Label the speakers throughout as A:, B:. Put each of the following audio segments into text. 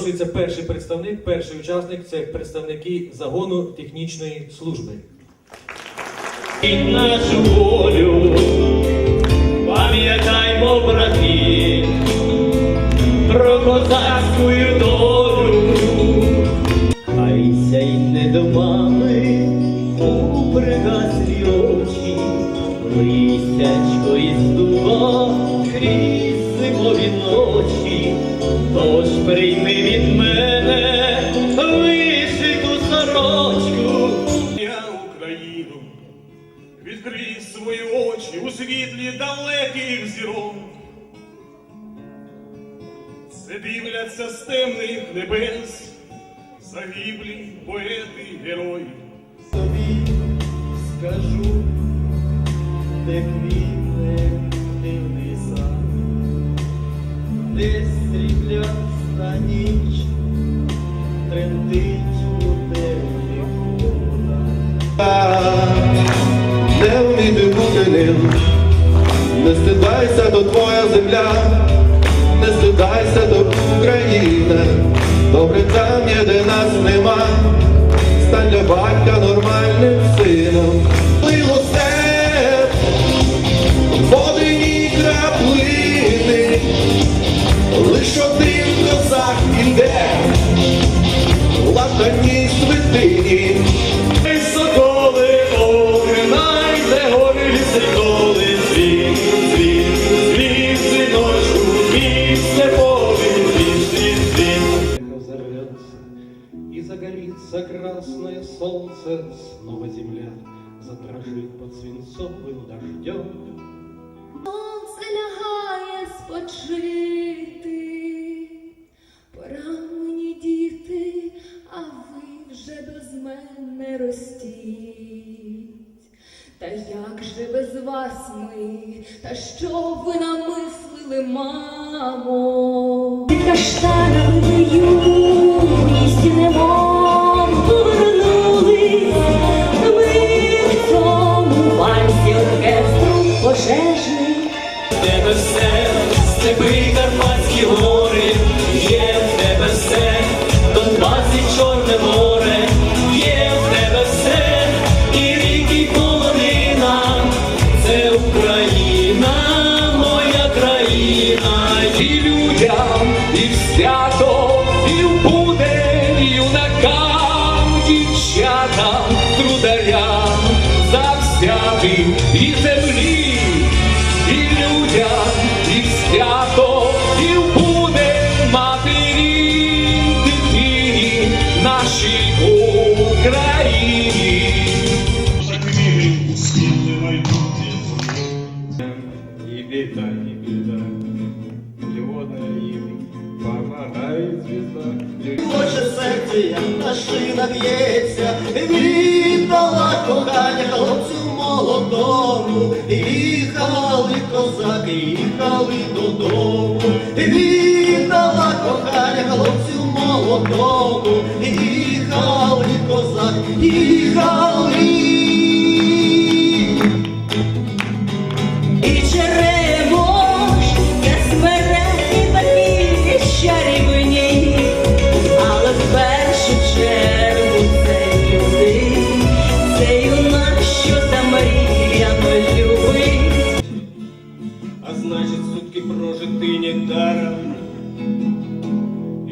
A: Запрошується перший представник, перший учасник це представники загону технічної служби.
B: І нашу волю, пам'ятаймо, браті про козацьку долю,
C: відкрий свої очі у світлі далеких зірок. Це дивляться з темних небес, загиблі поети, герої.
B: тобі скажу, де квітне дивний сад, де срібляста ніч тремтить
D: земля, не стидайся, то Україна, добре там є, де нас нема, стань для батька нормальним сином. Лило водині краплини, лиш один козак іде, латаній святині.
A: Загорится красное солнце, снова земля задрожит под свинцовым дождем.
E: Сонце лягає спочити, пора мені діти, а ви вже без мене ростіть. Та як же без вас ми, та що ви намислили, мамо? Під каштанами юність немов
B: Море, є в тебе все, і ріки, і це Україна, моя країна, і людям, і в свято, і в будень, юнакам, дівчатам, трударям, завзятим і землі
F: Хоче серце, як пташина б'ється, віддала кохання хлопцю молодому, їхали козаки, їхали додому, віддала кохання хлопцю молодому, їхали козаки, їхали.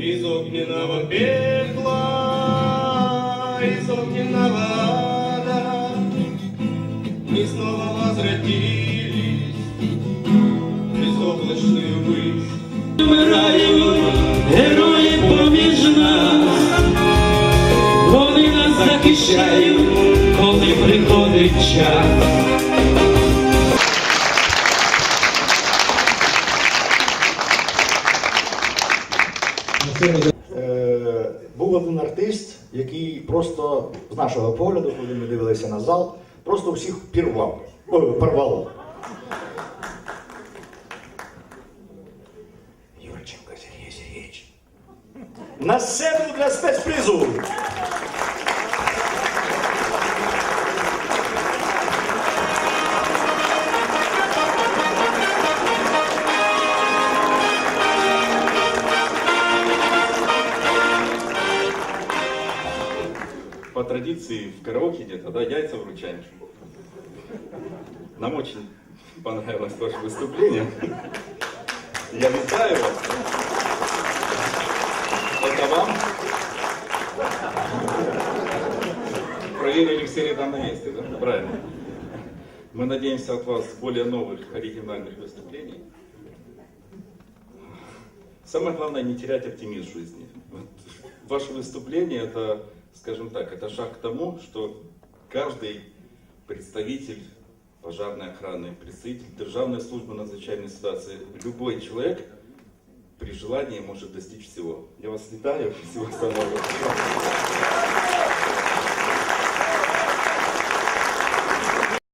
C: Из огненного пекла Из огненного
G: був один артист, який просто з нашого погляду, коли ми дивилися на зал, просто всіх пірвав, О, порвало. Юрченко Сергій Сергійович. На сцену для спецпризу!
H: Традиции в караоке где-то, да, яйца вручаем. Нам очень понравилось ваше выступление. Я витаю вас. Это вам. Проверили все там на месте, да? Правильно. Мы надеемся от вас более новых оригинальных выступлений. Самое главное не терять оптимизм жизни. Вот Ваше выступление это, скажем так, это шаг к тому, что каждый представитель пожарной охраны, представитель Державной службы надзвичайной ситуации, любой человек при желании может достичь всего. Я вас витаю, всего самого.